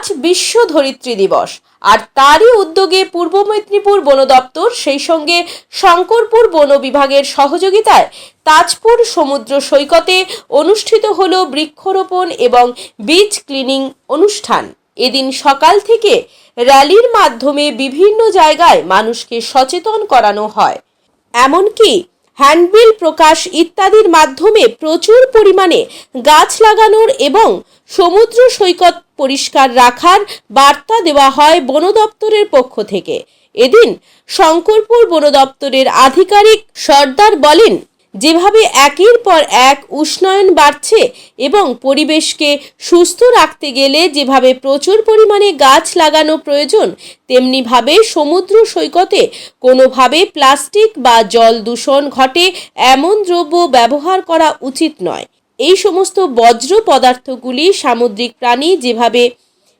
আজ বিশ্ব ধরিত্রী দিবস। আর তারই উদ্যোগে পূর্ব মেদিনীপুর বন দপ্তর, সেই সঙ্গে শঙ্করপুর বন বিভাগের সহযোগিতায় তাজপুর সমুদ্র সৈকতে অনুষ্ঠিত হল বৃক্ষরোপণ এবং বীজ ক্লিনিং অনুষ্ঠান। এদিন সকাল থেকে র্যালির মাধ্যমে বিভিন্ন জায়গায় মানুষকে সচেতন করানো হয়। এমনকি হ্যান্ডবিল, প্রকাশ ইত্যাদির মাধ্যমে প্রচুর পরিমাণে গাছ লাগানোর এবং সমুদ্র সৈকত পরিষ্কার রাখার বার্তা দেওয়া হয় বন দপ্তরের পক্ষ থেকে। এদিন শঙ্করপুর বন দপ্তরের আধিকারিক সর্দার বলেন যেভাবে একের পর এক উষ্ণায়ন বাড়ছে এবং পরিবেশকে সুস্থ রাখতে গেলে যেভাবে প্রচুর পরিমাণে গাছ লাগানো প্রয়োজন, তেমনিভাবে সমুদ্র সৈকতে কোনোভাবে প্লাস্টিক বা জল দূষণ ঘটে এমন দ্রব্য ব্যবহার করা উচিত নয়। এই সমস্ত বজ্র পদার্থগুলি সামুদ্রিক প্রাণী যেভাবে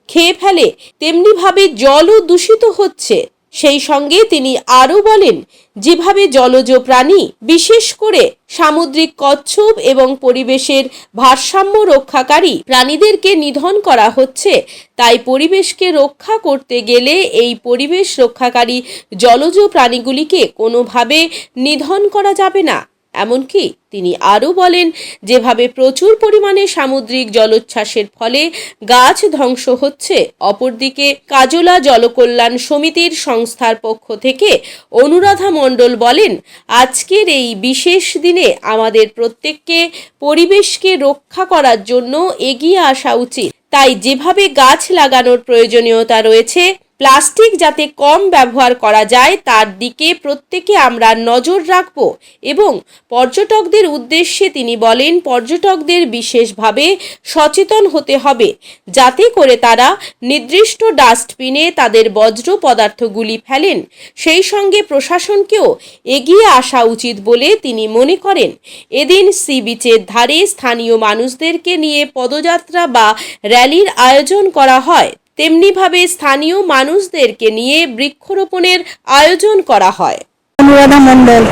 খেয়ে ফেলে, তেমনিভাবে জলও দূষিত হচ্ছে। সেই সঙ্গে তিনি আরও বলেন, যেভাবে জলজ প্রাণী, বিশেষ করে সামুদ্রিক কচ্ছপ এবং পরিবেশের ভারসাম্য রক্ষাকারী প্রাণীদেরকে নিধন করা হচ্ছে, তাই পরিবেশকে রক্ষা করতে গেলে এই পরিবেশ রক্ষাকারী জলজ প্রাণীগুলিকে কোনোভাবে নিধন করা যাবে না। এমনকি তিনি আরও বলেন, যেভাবে প্রচুর পরিমাণে সামুদ্রিক জলোচ্ছ্বাসের ফলে গাছ ধ্বংস হচ্ছে, অপরদিকে কাজলা জলকল্যাণ সমিতির সংস্থার পক্ষ থেকে অনুরাধা মণ্ডল বলেন, আজকের এই বিশেষ দিনে আমাদের প্রত্যেককে পরিবেশকে রক্ষা করার জন্য এগিয়ে আসা উচিত। তাই যেভাবে গাছ লাগানোর প্রয়োজনীয়তা রয়েছে প্লাস্টিক যাতে কম ব্যবহার করা যায়, তার দিকে প্রত্যেকে আমরা নজর রাখব এবং পর্যটকদের উদ্দেশ্যে তিনি বলেন, পর্যটকদের বিশেষভাবে সচেতন হতে হবে যাতে করে তারা নির্দিষ্ট ডাস্টবিনে তাদের বজ্র পদার্থগুলি ফেলেন। সেই সঙ্গে প্রশাসনকেও এগিয়ে আসা উচিত বলে তিনি মনে করেন। এদিন সি বিচের ধারে স্থানীয় মানুষদেরকে নিয়ে পদযাত্রা বা র্যালির আয়োজন করা হয়। তেমনিভাবে স্থানীয় মানুষদেরকে নিয়ে বৃক্ষরোপণের আয়োজন করা হয় অনুরাধা মণ্ডল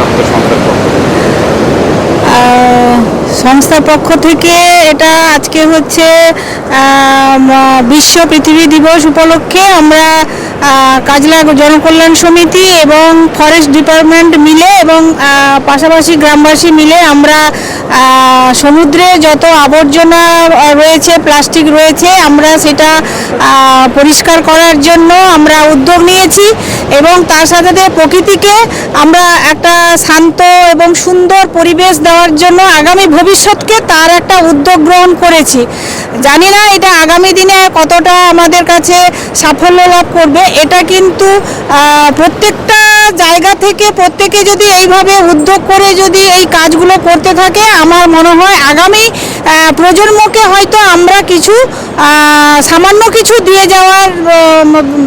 আপনাদের সংস্থার পক্ষ থেকে? এটা আজকে হচ্ছে বিশ্ব পৃথিবী দিবস উপলক্ষে আমরা কাজলা জনকল্যাণ সমিতি এবং ফরেস্ট ডিপার্টমেন্ট মিলে এবং পাশাপাশি গ্রামবাসী মিলে আমরা সমুদ্রে যত আবর্জনা রয়েছে, প্লাস্টিক রয়েছে, আমরা সেটা পরিষ্কার করার জন্য আমরা উদ্যোগ নিয়েছি এবং তার সাথে প্রকৃতিকে আমরা একটা শান্ত এবং সুন্দর পরিবেশ দেওয়ার জন্য আগামী ভবিষ্যৎকে তার একটা উদ্যোগ গ্রহণ করেছি। জানি না এটা আগামী দিনে কতটা আমাদের কাছে সাফল্য লাভ করবে, এটা কিন্তু প্রত্যেকটা জায়গা থেকে প্রত্যেকে যদি এইভাবে উদ্যোগ করে যদি এই কাজগুলো করতে থাকে আমার মনে হয় আগামী প্রজন্মকে হয়তো আমরা কিছু সামান্য কিছু দিয়ে যাওয়ার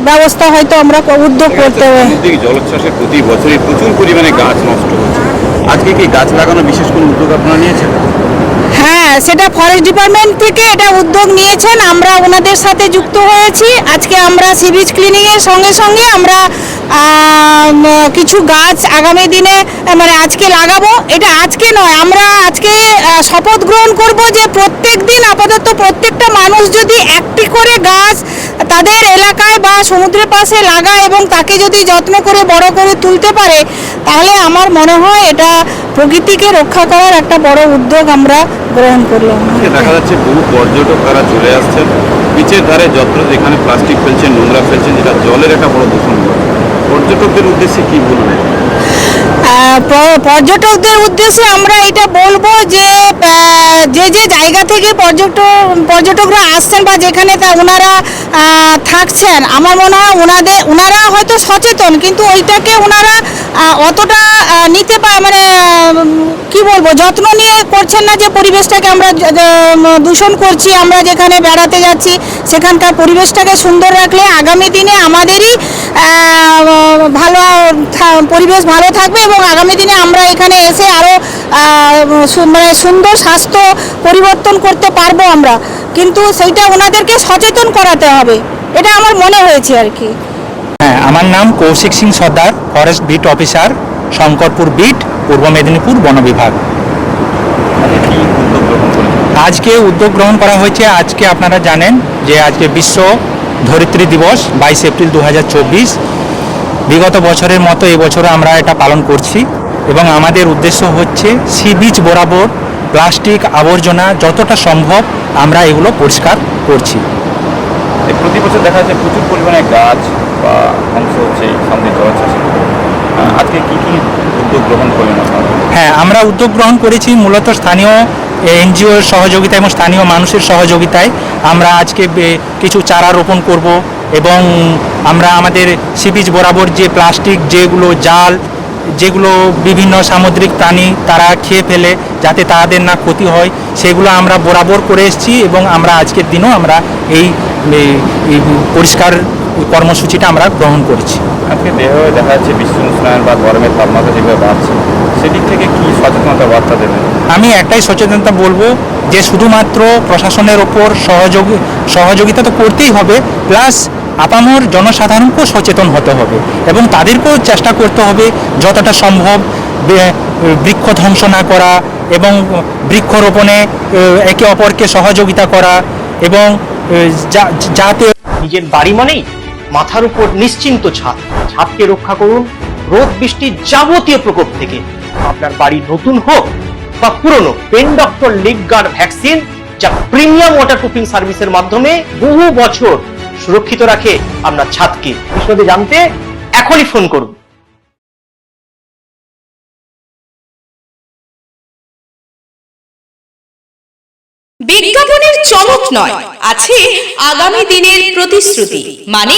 ব্যবস্থা হয়তো আমরা উদ্যোগ করতে হবে। সামুদ্রিক জলোচ্ছ্বাসে প্রতি বছরই প্রচুর পরিমাণে গাছ নষ্ট হচ্ছে। আজকে কি গাছ লাগানো বিশেষ কোনো উদ্যোগ আপনারা নিয়েছেন? হ্যাঁ সেটা ফরেস্ট ডিপার্টমেন্ট থেকে এটা উদ্যোগ নিয়েছেন। আমরা ওনাদের সাথে যুক্ত হয়েছি। আজকে আমরা সি বিচ ক্লিনিংয়ের সঙ্গে সঙ্গে আমরা কিছু গাছ আগামী দিনে মানে আজকে লাগাবো। এটা আজকে নয়, আমরা আজকে শপথ গ্রহণ করব যে প্রত্যেক দিন আপাতত প্রত্যেকটা মানুষ যদি একটি করে গাছ তাদের এলাকায় বা সমুদ্রের পাশে লাগা এবং তাকে যদি যত্ন করে বড় করে তুলতে পারে, তাহলে আমার মনে হয় এটা প্রকৃতিকে রক্ষা করার একটা বড় উদ্যোগ আমরা গ্রহণ করলাম। দেখা যাচ্ছে বহু পর্যটক তারা চলে আসছেন। বিচের ধারে যত্র যেখানে প্লাস্টিক ফেলছেন, নোংরা ফেলছেন, যেটা জলের একটা বড় দূষণ। পর্যটকদের উদ্দেশ্যে কি বলবেন? পর্যটকদের উদ্দেশ্যে আমরা এটা বলব যে যে যে জায়গা থেকে পর্যটক পর্যটকরা আসছেন বা যেখানে তা ওনারা থাকছেন, আমার মনে হয় ওনাদের ওনারা হয়তো সচেতন, কিন্তু ওইটাকে ওনারা অতটা নিতে পারে মানে কি বলব, যত্ন নিয়ে করছেন না যে পরিবেশটাকে আমরা দূষণ করছি, আমরা যেখানে বেড়াতে যাচ্ছি, সেখানকার পরিবেশটাকে সুন্দর রাখলে আগামী দিনে আমাদেরই ভালো পরিবেশ ভালো থাকবে এবং আগামী দিনে আমরা এখানে এসে আরও মানে সুন্দর স্বাস্থ্য পরিবর্তন করতে পারব আমরা। কিন্তু সেইটা ওনাদেরকে সচেতন করাতে হবে। এটা আমার মনে হয়েছে আর কি। হ্যাঁ আমার নাম Koushik Singh Sardar forest beat officer Shankarpur beat Purba Medinipur বন বিভাগ। আজকে উদ্যোগ গ্রহণ করা হয়েছে, আজকে আপনারা জানেন যে আজকে বিশ্ব ধরিত্রী দিবস, বাইশ এপ্রিল দু হাজার চব্বিশ। বিগত বছরের মতো এবছরও আমরা এটা পালন করছি এবং আমাদের উদ্দেশ্য হচ্ছে সি বিচ বরাবর প্লাস্টিক আবর্জনা যতটা সম্ভব আমরা এগুলো পরিষ্কার করছি। প্রতি বছর দেখা যাচ্ছে প্রচুর পরিমাণে গাছ বা ধ্বংস হচ্ছে সামনে আজকে কি কি উদ্যোগ গ্রহণ করলেন হ্যাঁ আমরা উদ্যোগ গ্রহণ করেছি মূলত স্থানীয় এনজিওর সহযোগিতা এবং স্থানীয় মানুষের সহযোগিতায়। আমরা আজকে কিছু চারা রোপণ করব এবং আমরা আমাদের সিবিচ বরাবর যে প্লাস্টিক যেগুলো জাল যেগুলো বিভিন্ন সামুদ্রিক প্রাণী তারা খেয়ে ফেলে যাতে তাদের না ক্ষতি হয় সেগুলো আমরা বরাবর করে এসেছি এবং আমরা আজকের দিনও আমরা এই পরিষ্কার কর্মসূচিটা আমরা গ্রহণ করেছি। আজকে দেহ দেখা যাচ্ছে বিশ্ব উষ্ণায়ন বা গরমের তাপমাত্রা যেভাবে বাড়ছে সেদিক থেকে কি সচেতনতা বার্তা দেবেন? আমি একটাই সচেতনতা বলব যে শুধুমাত্র প্রশাসনের ওপর সহযোগ সহযোগিতা তো করতেই হবে প্লাস আপামর জনসাধারণকেও সচেতন হতে হবে এবং তাদেরকেও চেষ্টা করতে হবে যতটা সম্ভব বৃক্ষ ধ্বংস না করা এবং বৃক্ষরোপণে একে অপরকে সহযোগিতা করা এবং যাতে নিজের বাড়ি মানেই মাথার উপর নিশ্চিন্ত ছাদ। ছাদকে রক্ষা করুন রোদ বৃষ্টির যাবতীয় প্রকোপ থেকে। আপনার বাড়ি নতুন হোক বা পুরনো, pen doctor leak guard vaccine, যা প্রিমিয়াম ওয়াটার প্রুফিং সার্ভিসের মাধ্যমে বহু বছর সুরক্ষিত রাখে আপনার ছাদকে। বিশদে জানতে এখনই ফোন করুন। বিজ্ঞাপনের চমক নয়, আছে আগামী দিনের প্রতিশ্রুতি মানে